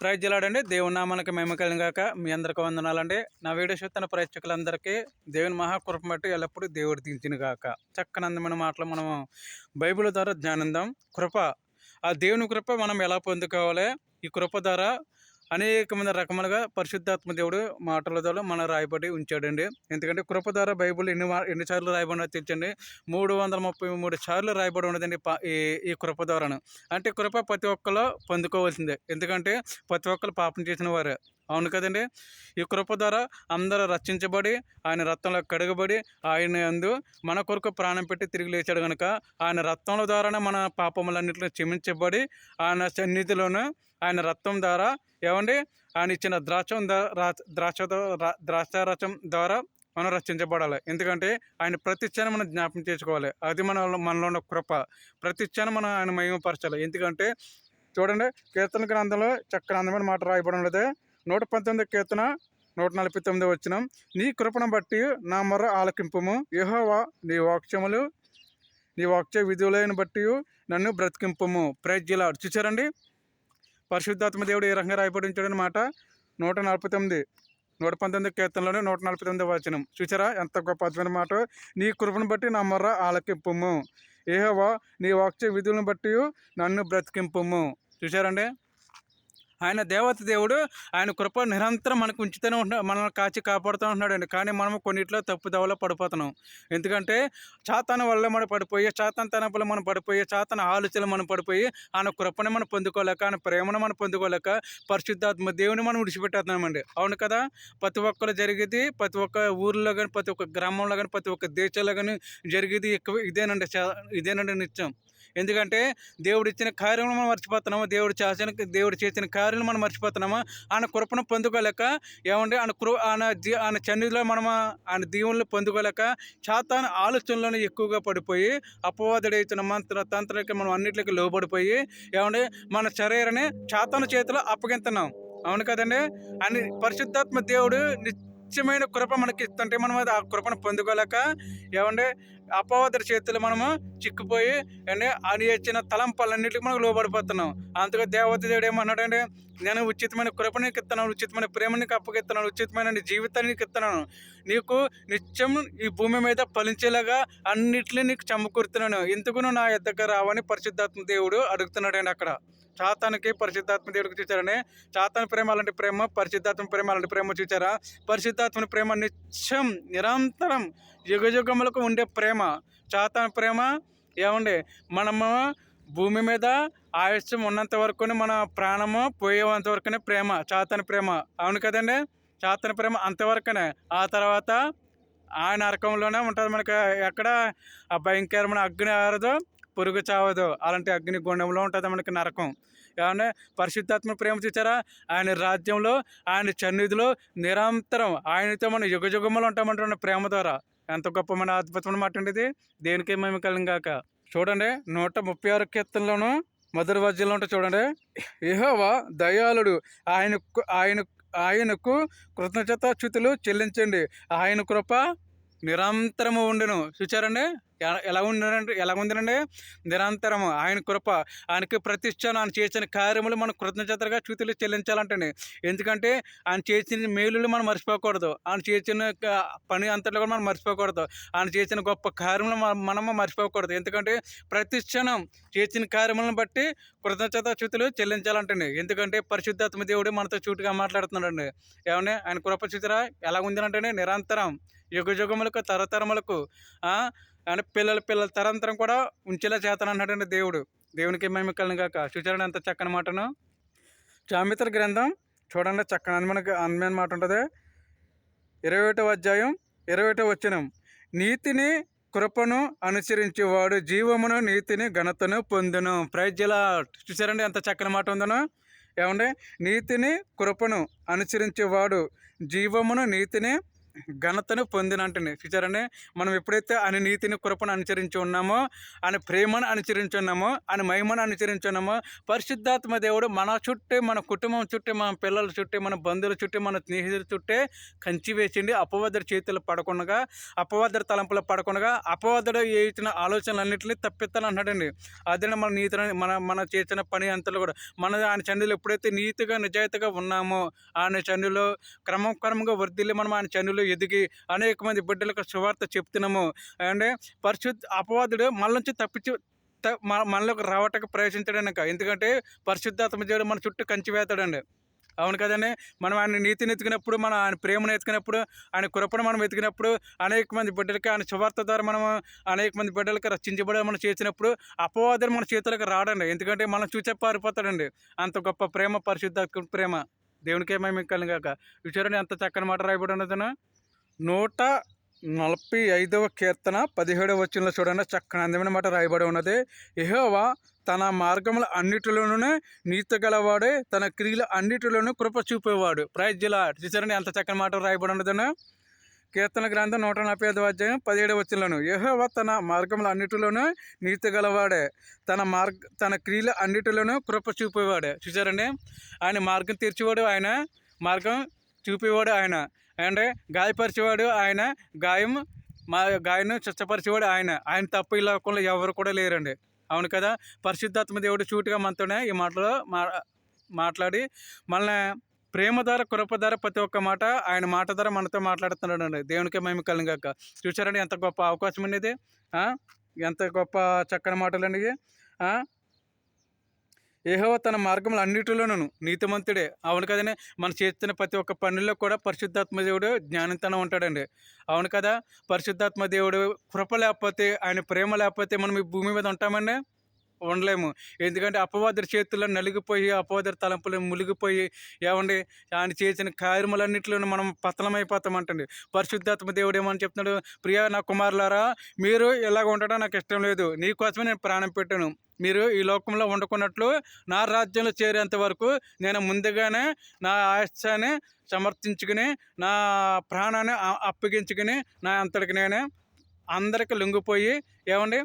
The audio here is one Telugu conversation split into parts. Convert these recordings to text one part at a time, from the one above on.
ప్రైజ్ జిలాడండి దేవుని నామానికి మేము కలిగాక మీ అందరికి వందనాలండి. నా వీడియో చూస్తున్న ప్రేక్షకులందరికీ దేవుని మహాకృప బట్టి ఎల్లప్పుడూ దేవుడు దించిన కాక చక్కనందమైన మాటలు మనము బైబిల్ ద్వారా జ్ఞానందం కృప ఆ దేవుని కృప మనం ఎలా పొందుకోవాలి? ఈ కృప ద్వారా అనేకమైన రకములుగా పరిశుద్ధాత్మ దేవుడు మాటల ద్వారా మన రాయబడి ఉంచాడండి. ఎందుకంటే కృప ద్వారా బైబిల్ ఎన్ని ఎన్నిసార్లు రాయబడినా తెచ్చండి మూడు వందల ముప్పై మూడు సార్లు రాయబడి ఉన్నదండి పా- ఈ ఈ కృప ద్వారాను. అంటే కృప ప్రతి ఒక్కరు పొందుకోవాల్సిందే. ఎందుకంటే ప్రతి ఒక్కరు పాపం చేసిన వారు. అవును కదండి. ఈ కృప ద్వారా అందరూ రక్షించబడి ఆయన రక్తంలో కడగబడి ఆయన అందు మన కొరకు ప్రాణం పెట్టి తిరిగి లేచాడు కనుక ఆయన రక్తంలో ద్వారానే మన పాపములన్నింటినీ క్షమించబడి ఆయన సన్నిధిలోనూ ఆయన రక్తం ద్వారా ఏమండి? ఆయన ఇచ్చిన ద్రాక్షం ద్రాక్ష ద్రాక్షారసం ద్వారా మనం రక్షించబడాలి. ఎందుకంటే ఆయన ప్రతి క్షణం మనం జ్ఞాపం చేసుకోవాలి. అది మన మనలో ఉన్న కృప. ప్రతి క్షణం మనం ఆయన మహిమపరచాలి. ఎందుకంటే చూడండి కీర్తన గ్రంథంలో చక్కని అందమైన మాట రాయబడి ఉన్నది. నూట పంతొమ్మిది కీర్తన నూట నలభై తొమ్మిది వచ్చిన. నీ కృపను బట్టి నా మొర ఆలకింపుము. యహోవా నీ వాక్యములు నీ వాక్య విధులైన బట్టి నన్ను బ్రతికింపము. ప్రజ్జిలా చూచారండి పరిశుద్ధాత్మ దేవుడు ఏ రకంగా రాయబడి ఉంచాడు అనమాట నూట నలభై తొమ్మిది నూట పంతొమ్మిది కీర్తనలోనే నూట నలభై తొమ్మిది వచనం. చూసారా ఎంత గొప్ప అద్భుతమైన మాట. నీ కృపను బట్టి నా మొర్ర ఆలకింపము. ఏహోవా నీ వాక్య విధులను బట్టి నన్ను బ్రతికింపము. చూసారండి ఆయన దేవత దేవుడు ఆయన కృప నిరంతరం మనకు ఉంచుతూనే ఉంటున్నా మనల్ని కాచి కాపాడుతూ ఉంటున్నాడండి. కానీ మనం కొన్నిట్లో తప్పుదవలో పడిపోతున్నాం. ఎందుకంటే చాతన వల్ల మనం పడిపోయి చాతన తనపులు మనం పడిపోయి చాతన ఆలోచనలు మనం పడిపోయి ఆయన కృపను మనం పొందుకోలేక ఆయన ప్రేమను మనం పొందుకోలేక పరిశుద్ధాత్మ దేవుని మనం విడిచిపెట్టేస్తున్నామండి. అవును కదా? ప్రతి ఒక్కరు జరిగేది ప్రతి ఒక్క ఊర్లో కానీ ప్రతి ఒక్క గ్రామంలో కానీ ప్రతి ఒక్క దేశంలో కానీ జరిగేది ఎక్కువ ఇదేనండి చా- ఇదేనండి నిత్యం. ఎందుకంటే దేవుడు ఇచ్చిన కార్యములు మనం మర్చిపోతున్నాము? దేవుడు చేసిన దేవుడు చేసిన కార్యాలు మనం మర్చిపోతున్నాము? ఆయన కృపను పొందుకోలేక ఏమంటే ఆయన కృ ఆయన జీ ఆయన చన్నిధిలో మనము ఆయన దీవులను పొందుకోలేక చాతాన ఆలోచనలోనే ఎక్కువగా పడిపోయి అపవాదుడైతున్న మంత్ర తంత్రాలకి మనం అన్నిటికీ లోబడిపోయి ఏమంటే మన శరీరాన్ని చాతాన చేతిలో అప్పగింతున్నాం. అవును కదండి? అని పరిశుద్ధాత్మ దేవుడు నిత్యమైన కృప మనకి ఇస్తుంటే మనం అది ఆ కృపను పొందుకోలేక ఏమంటే అపవాదుడి చేతులు మనము చిక్కుపోయి అంటే అని ఇచ్చిన తలంపాలన్నింటికి మనకు లోబడిపోతున్నాం. అందుకే దేవత దేవుడు ఏమన్నాడంటే నేను ఉచితమైన కృప నీకు ఇస్తున్నాను ఉచితమైన ప్రేమ నీకు అప్పగిస్తున్నాను ఉచితమైన జీవితాన్ని నీకు ఇస్తున్నాను నీకు నిత్యం ఈ భూమి మీద ఫలించేలాగా అన్నిటిని నీకు చమ్మకూరుతున్నాను ఎందుకు నా ఎద్దకు రావని పరిశుద్ధాత్మ దేవుడు అడుగుతున్నాడండి అక్కడ. చాతానికి పరిశుద్ధాత్మ దేవుడికి చూచారని చాతాని ప్రేమ అలాంటి ప్రేమ పరిశుద్ధాత్మ ప్రేమ అలాంటి ప్రేమ చూచారా? పరిశుద్ధాత్మని ప్రేమ నిత్యం నిరంతరం యుగ యుగములకు ఉండే ప్రేమ. చాతాని ప్రేమ ఏమండి? మనము భూమి మీద ఆయుష్యం ఉన్నంత వరకునే మన ప్రాణము పోయేంత వరకునే ప్రేమ చాతని ప్రేమ. అవును కదండి? చాతని ప్రేమ అంతవరకునే ఆ తర్వాత ఆ నరకంలోనే ఉంటుంది మనకి. ఎక్కడ? ఆ భయంకరమైన అగ్ని ఆరదు పురుగు చావదు. అలాంటి అగ్ని గుండంలో ఉంటుంది మనకి నరకం. ఏమంటే పరిశుద్ధాత్మ ప్రేమ చూచారా? ఆయన రాజ్యంలో ఆయన సన్నిధిలో నిరంతరం ఆయనతో మనం యుగ యుగములు ఉంటామంటున్న ప్రేమ ద్వారా. ఎంత గొప్పమైన అద్భుతమైన మాట ఉండేది ఇది. దేనికి మేము కలిగాక చూడండి నూట ముప్పై ఆరు కీర్తనలోను మధుర వజ్యంలో ఉంటే చూడండి. యెహోవా దయాళుడు ఆయన ఆయన ఆయనకు కృతజ్ఞతాచ్యుతులు చెల్లించండి. ఆయన కృప నిరంతరము ఉండెను. చూచారండి? ఎలా ఉండండి ఎలా ఉందండి నిరంతరము ఆయన కృప ఆయనకి ప్రతిష్ట ఆయన చేసిన కార్యములు మనం కృతజ్ఞతగా చూతులు చెల్లించాలంటండి. ఎందుకంటే ఆయన చేసిన మేలులు మనం మర్చిపోకూడదు. ఆయన చేసిన పని అంతట్లో కూడా మనం మర్చిపోకూడదు. ఆయన చేసిన గొప్ప కార్యములు మనము మర్చిపోకూడదు. ఎందుకంటే ప్రతిష్టనం చేసిన కార్యములను బట్టి కృతజ్ఞత చ్యుతులు చెల్లించాలంటండి. ఎందుకంటే పరిశుద్ధాత్మ దేవుడు మనతో చూటుగా మాట్లాడుతున్నాడండి. ఏమన్నా ఆయన కృప చూతురా ఎలా ఉందనంటే నిరంతరం యుగ యుగములకు తరతరములకు అంటే పిల్లల పిల్లల తరంతరం కూడా ఉంచేలా చేస్తానన్నాడండి దేవుడు. దేవునికి మేము కలిగిన కాక చూచారండి ఎంత చక్కని మాటను. జామిత్ర గ్రంథం చూడండి చక్కని అందమైన అందమైన మాట ఉంటుంది. ఇరవై ఒకటో అధ్యాయం ఇరవై ఒకటో వచనం. నీతిని కృపను అనుసరించేవాడు జీవమును నీతిని ఘనతను పొందును. ప్రైజ్లా చూసారండి ఎంత చక్కని మాట ఉందనో. ఏమండి? నీతిని కృపను అనుసరించేవాడు జీవమును నీతిని ఘనతను పొందినంటండి చూచారండి మనం ఎప్పుడైతే ఆయన నీతిని కృపను అనుసరించి ఉన్నామో ఆయన ప్రేమను అనుసరించి ఉన్నామో ఆయన మహిమను అనుసరించి ఉన్నామో పరిశుద్ధాత్మ దేవుడు మన చుట్టే మన కుటుంబం చుట్టే మన పిల్లల చుట్టే మన బంధువుల చుట్టే మన స్నేహితుల చుట్టే కంచి వేసిండి అపవాదుడు చేతులు పడకుండా అపవాదుడు తలంపులు పడకుండా అపవాదుడు ఇచ్చిన ఆలోచనలన్నింటినీ తప్పిస్తానంటున్నాడండి అదే మన నీతి మన మన చేసిన పని అంతలో కూడా. మన ఆయన చండులు ఎప్పుడైతే నీతిగా నిజాయితీగా ఉన్నామో ఆయన చండులో క్రమక్రమంగా వర్ధిల్లి మనం ఆయన చనులు ఎదిగి అనేక మంది బిడ్డలకు శువార్త చెప్తున్నాము. అంటే పరిశుద్ధ అపవాదుడు మన నుంచి తప్పించి మనలోకి రావటకు ప్రవేశించడానిక ఎందుకంటే పరిశుద్ధాత్మ దేవుడు మన చుట్టూ కంచి వేస్తాడండి అవును కదండి? మనం ఆయన నీతిని ఎతికినప్పుడు మనం ఆయన ప్రేమను ఎత్తుకున్నప్పుడు ఆయన కృపను మనం ఎతికినప్పుడు అనేక మంది బిడ్డలకి ఆయన సువార్త ద్వారా మనం అనేక మంది బిడ్డలకి రక్షించబడి మనం చేసినప్పుడు అపవాదం మన చేతులకు రాడండి. ఎందుకంటే మనం చూసే పారిపోతాడండి. అంత గొప్ప ప్రేమ పరిశుద్ధ ప్రేమ. దేవునికే మేము కాక విచారణ ఎంత చక్కని మాట రాయబడి ఉన్నదను? నూట నలభై ఐదవ కీర్తన పదిహేడవ వచ్చిన చూడండి. చక్కని అందమైన మాట రాయబడి ఉన్నది. ఇహోవా తన మార్గముల అన్నిటిలోనూ నీతి గలవాడే తన క్రియల అన్నిటిలోనూ కృప చూపేవాడు. ప్రైజ్లా చూసారండి ఎంత చక్కని మాట రాయబడి ఉన్నదను కీర్తన గ్రంథం నూట నలభై ఐదు అధ్యాయం పదిహేడు వచ్చినను యహోవ తన మార్గముల అన్నిటిలోనూ నీతి గలవాడే తన మార్గ తన క్రియల అన్నిటిలోనూ కృప చూపేవాడే. చూసారండి ఆయన మార్గం తీర్చేవాడు ఆయన మార్గం చూపేవాడు ఆయన. అండ్ గాయపరిచేవాడు ఆయన గాయం మా గాయను స్వచ్ఛపరిచేవాడు ఆయన. ఆయన తప్ప ఈ లోకంలో ఎవరు కూడా లేరండి. అవును కదా? పరిశుద్ధాత్మ దేవుడు చూటుగా మనతోనే ఈ మాటలో మా మాట్లాడి మనల్ని ప్రేమ ద్వారా కృప ద్వారా ప్రతి ఒక్క మాట ఆయన మాట ద్వారా మనతో మాట్లాడుతున్నాడు అండి దేవునికి మేము కలిగాక చూసారండి ఎంత గొప్ప అవకాశం అండి ఇది? ఎంత గొప్ప చక్కని మాటలు అండి ఏహో తన మార్గములు అన్నిటిలోనూ నీతిమంతుడే. అవును కదనే మనం చేస్తున్న ప్రతి ఒక్క పనుల్లో కూడా పరిశుద్ధాత్మ దేవుడు జ్ఞానంతనం ఉంటాడండి. అవును కదా పరిశుద్ధాత్మ దేవుడు కృప లేకపోతే ఆయన ప్రేమ లేకపోతే మనం ఈ భూమి మీద ఉంటామండి? ఉండలేము. ఎందుకంటే అపవాదుడి చేతుల్లో నలిగిపోయి అపవాదుడి తలంపులు ములిగిపోయి ఏమండి ఆయన చేసిన కార్యములన్నింటిలోనూ మనం పతనమైపోతామంటండి. పరిశుద్ధాత్మ దేవుడు ఏమని చెప్తున్నాడు? ప్రియ నా కుమారులారా మీరు ఇలాగ ఉండడం నాకు ఇష్టం లేదు. నీకోసమే నేను ప్రాణం పెట్టాను. మీరు ఈ లోకంలో వండుకున్నట్లు నా రాజ్యంలో చేరేంత వరకు నేను ముందుగానే నా ఆయుష్యాన్ని సమర్థించుకుని నా ప్రాణాన్ని అప్పగించుకుని నా అంతటికి నేనే అందరికి లొంగిపోయి ఏమండి?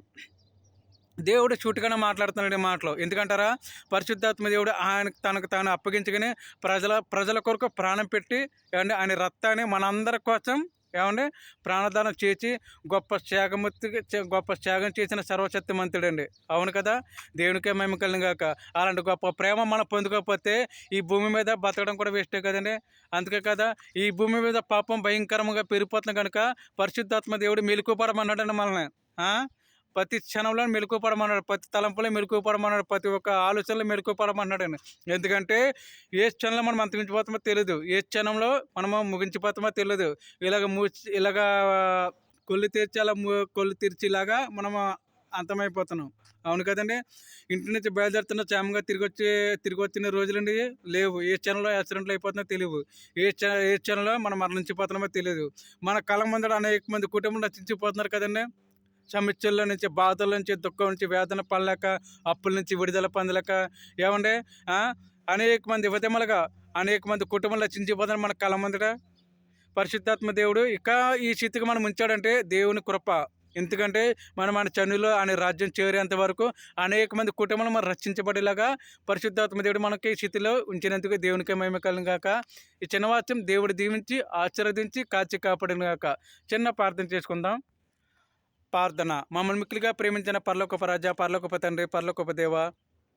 దేవుడు చూటుగానే మాట్లాడుతున్నాడు మాటలు. ఎందుకంటారా? పరిశుద్ధాత్మ దేవుడు ఆయన తనకు తాను అప్పగించుకుని ప్రజల ప్రజల కొరకు ప్రాణం పెట్టి ఏమండి? ఆయన రక్తాన్ని మనందరి కోసం ఏమండి? ప్రాణదానం చేసి గొప్ప త్యాగమూర్తి గొప్ప త్యాగం చేసిన సర్వశక్తిమంతుడండి అవును కదా? దేవునికే మేము కలిగాక అలాంటి గొప్ప ప్రేమ మనం పొందుకోకపోతే ఈ భూమి మీద బతకడం కూడా వేస్టే కదండి? అందుకే కదా ఈ భూమి మీద పాపం భయంకరంగా పెరిగిపోతుంది కనుక పరిశుద్ధాత్మ దేవుడు మెలుకుపడమన్నాడండి మనల్ని. ప్రతి క్షణంలో మెలుకుపడమన్నాడు ప్రతి తలంపులో మెలుకుపడమన్నాడు ప్రతి ఒక్క ఆలోచనలో మెలుకుపడమన్నాడండి ఎందుకంటే ఏ క్షణంలో మనం అంతమించిపోతామో తెలియదు ఏ క్షణంలో మనము ముగించిపోతామో తెలియదు ఇలాగ మూ ఇలాగ కొల్లు తీర్చి అలా ము- కొల్లు తీర్చిలాగా మనము అంతమైపోతున్నాం. అవును కదండి? ఇంటి నుంచి బయలుదేరుతున్న క్షేమంగా తిరిగి వచ్చే తిరిగి వచ్చిన రోజులండి లేవు. ఏ క్షణంలో యాక్సిడెంట్లు అయిపోతుందో తెలియవు ఏ ఏ క్షణంలో మనం మరణించిపోతున్నామో తెలియదు మన కళ ముందర అనేక మంది కుటుంబం నశించిపోతున్నారు కదండి? సమస్యల నుంచి బాధల నుంచి దుఃఖం నుంచి వేదన పడలేక అప్పుల నుంచి విడుదల పొందలేక ఏమండే? అనేక మంది విధములుగా అనేక మంది కుటుంబంలో చించిపోదని మన కళ ముందట పరిశుద్ధాత్మ దేవుడు ఇక ఈ స్థితికి మనం ఉంచాడంటే దేవుని కృప. ఎందుకంటే మనం మన చనులో అనే రాజ్యం చేరేంత వరకు అనేక మంది కుటుంబాలు మనం రక్షించబడేలాగా పరిశుద్ధాత్మ దేవుడు మనకి ఈ స్థితిలో ఉంచినందుకు దేవునికి మేము కాక ఈ చిన్న వాక్యం దేవుడు దీవించి ఆశీర్వదించి కాచి కాపాడినగాక. చిన్న ప్రార్థన చేసుకుందాం. ప్రార్థన. మమ్మల్ని మిక్కిలిగా ప్రేమించిన పర్లోకప రాజా పర్లోకప తండ్రి పర్లోకప దేవ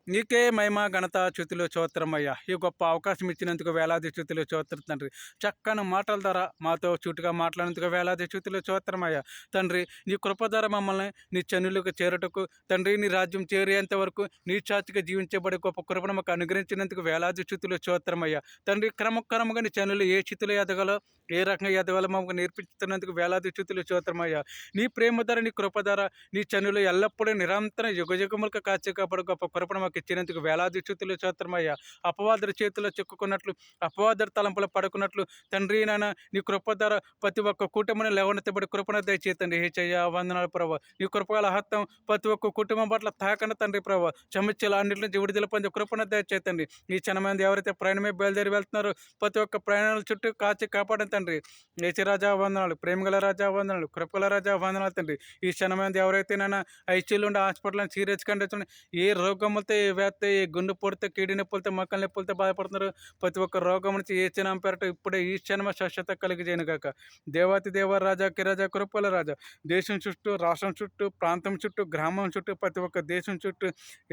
నీకే మహిమ ఘనత చ్యుతులు చోత్రమయ్యా ఈ గొప్ప అవకాశం ఇచ్చినందుకు వేలాది చ్యుతులు చోత్ర తండ్రి. చక్కని మాటల ద్వారా మాతో చుట్టుగా మాట్లాడినందుకు వేలాది చ్యుతులు చోత్రమయ్యా తండ్రి నీ కృప ద్వారా మమ్మల్ని నీ చనులకు చేరటకు తండ్రి నీ రాజ్యం చేరేంత వరకు నీ చాచిగా జీవించబడే గొప్ప కృపను మాకు అనుగ్రహించినందుకు వేలాది చ్యుతులు చోత్రమయ్యా తండ్రి క్రమక్రమంగా నీ చనులు ఏ చితులు ఎదగలో ఏ రకంగా ఎదగాలో మాకు నేర్పించుతున్నందుకు వేలాది చ్యుతులు చోత్రమయ్యా నీ ప్రేమ ధర నీ కృప ధర నీ చనులు ఎల్లప్పుడూ నిరంతరం యుగ యుగములకు కాచి కాపాడు గొప్ప కృపను మాకు మాకు ఇచ్చినందుకు వేలాది చుతులు చోత్రమయ్యా. అపవాదుల చేతిలో చిక్కుకున్నట్లు అపవాదుల తలంపులు పడుకున్నట్లు తండ్రి నాన్న నీ కృప ధర ప్రతి ఒక్క కుటుంబం లేవనెత్తబడి కృపణ దయచేతండి హే చెయ్య వందనాలు ప్రభావ నీ కృపగల హత్తం ప్రతి ఒక్క కుటుంబం పట్ల తాకన తండ్రి ప్రభావ చమిచ్చలు అన్నింటి నుంచి విడుదల పొంది కృపణ దయచేతండి ఈ చిన్నమంది ఎవరైతే ప్రయాణమే బయలుదేరి వెళ్తున్నారో ప్రతి ఒక్క ప్రయాణాల చుట్టూ కాచి కాపాడండి తండ్రి. ఏచి రాజా వందనాలు. ప్రేమగల రాజా వందనాలు. కృపగల రాజా వందనాలు తండ్రి. ఈ క్షణ ఎవరైతే నాన్న ఐసీలు ఉండే హాస్పిటల్ సీరియస్ కండిషన్ ఏ రోగములతో ఏ వ్యాప్తి గుండె పొడితే కీడి నొప్పులతో మక్కల నొప్పులతో బాధపడుతున్నారు ప్రతి ఒక్క రోగం నుంచి ఏ చిన్న పెరట ఇప్పుడే ఈ క్షణమ స్వచ్ఛత కలిగజేయను గాక. దేవాతి దేవ రాజా కిరాజా కృపల రాజా. దేశం చుట్టూ రాష్ట్రం చుట్టూ ప్రాంతం చుట్టూ గ్రామం చుట్టూ ప్రతి ఒక్క దేశం చుట్టూ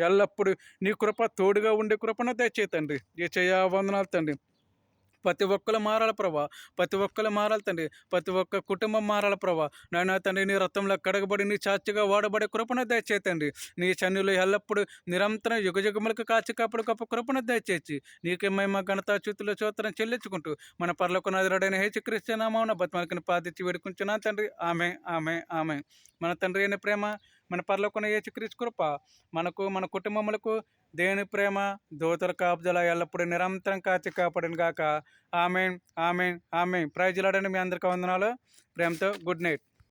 ఎల్లప్పుడూ నీ కృప తోడుగా ఉండే కృపను దయచేతండి ఏ చేయ వందనాలు తండ్రి. ప్రతి ఒక్కరు మారాల ప్రభా. ప్రతి ఒక్కరు మారాలి తండ్రి. ప్రతి ఒక్క కుటుంబం మారాల ప్రభా. నాయన తండ్రి నీ రక్తంలో కడగబడి నీ చాచిగా వాడబడే కృపణ దయచేతండి నీ చన్నులు ఎల్లప్పుడూ నిరంతరం యుగజుగములకు కాచి కాపుడు కప్ప కృపణ దయచేసి నీకే మేము ఘనత చూతులు చోతరం చెల్లించుకుంటూ మన పర్లకు నదుడైన హేచు క్రిస్టియనామాన బతిమలకని పాదించి వేడుకుంటున్నాను తండ్రి. ఆమె ఆమె ఆమె మన తండ్రి అయిన ప్రేమ మన పర్లోకున్న ఏ క్రీస్తు కృప మనకు మన కుటుంబములకు దేవుని ప్రేమ దోతల కాపుదల ఎల్లప్పుడూ నిరంతరం కాచి కాపాడిన గాక. Amen amen amen. ప్రైజ్లాడని మీ అందరికీ వందనాలు. ప్రేమతో గుడ్ నైట్.